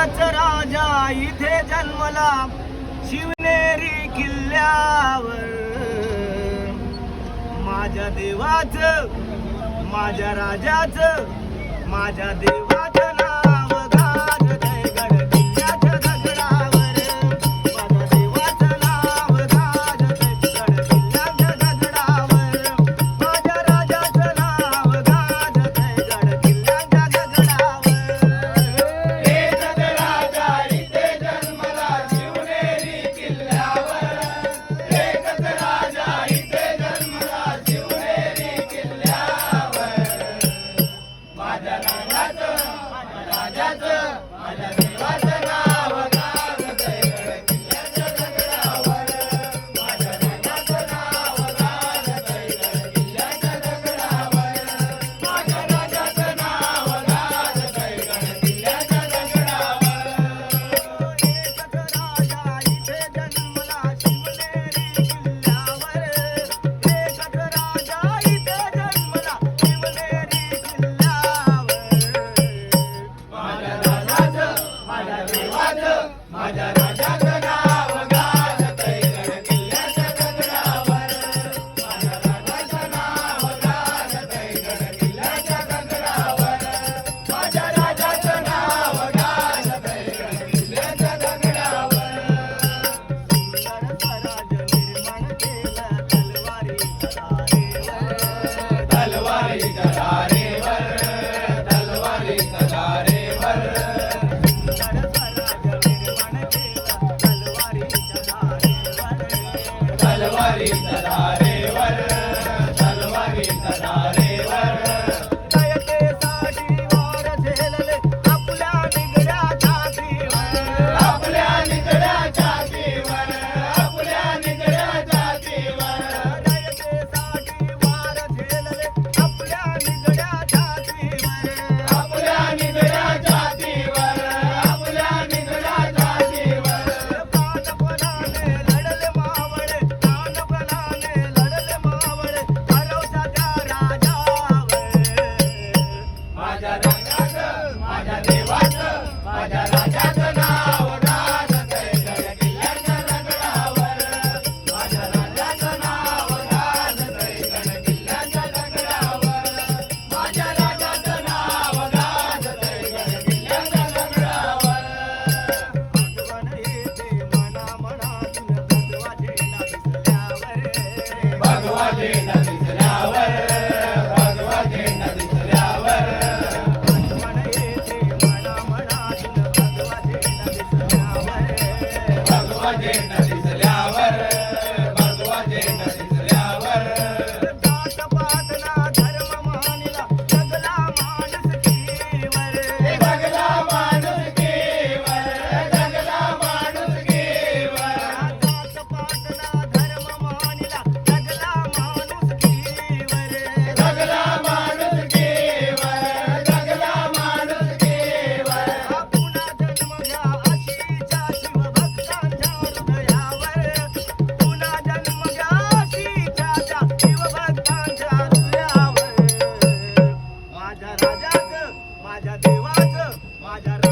एकच राजा इथे जन्मला. शिवनेरी किल्ल्यावर. माझ्या देवाच माझ्या राजाच माझ्या देवा body. Madre বাজার